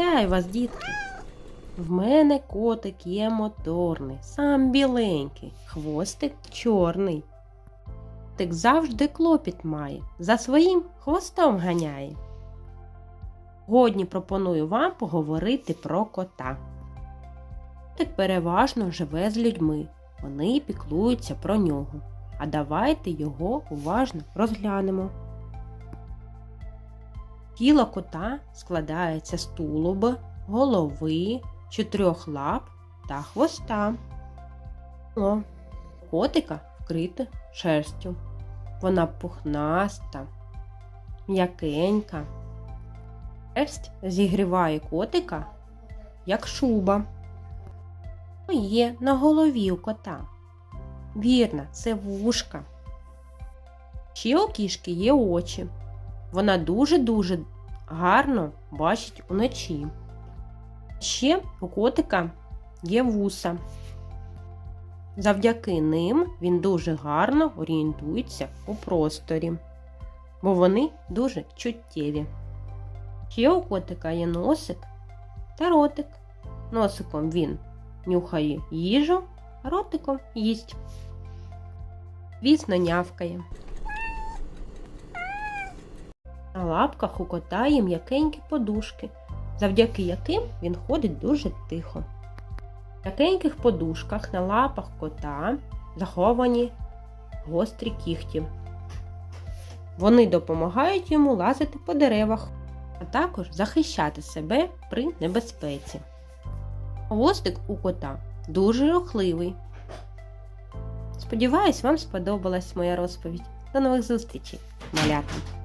Вітаю вас, дітки! В мене котик є моторний, сам біленький, хвостик чорний. Тик завжди клопіт має, за своїм хвостом ганяє. Годні пропоную вам поговорити про кота. Котик переважно живе з людьми, вони піклуються про нього. А давайте його уважно розглянемо. Тіло кота складається з тулуба, голови, чотирьох лап та хвоста. Котика вкрите шерстю. Вона пухнаста, м'якенька. Шерсть зігріває котика, як шуба. Є на голові у кота. Вірно, це вушка. Ще у кішки є очі. Вона дуже-дуже гарно бачить уночі. Ще у котика є вуса. Завдяки ним він дуже гарно орієнтується у просторі, бо вони дуже чуттєві. Ще у котика є носик та ротик. Носиком він нюхає їжу, а ротиком їсть. Вісно нявкає. На лапках у кота є м'якенькі подушки, завдяки яким він ходить дуже тихо. В м'якеньких подушках на лапах кота заховані гострі кіхті. Вони допомагають йому лазити по деревах, а також захищати себе при небезпеці. Хвостик у кота дуже рухливий. Сподіваюсь, вам сподобалась моя розповідь. До нових зустрічей, малята!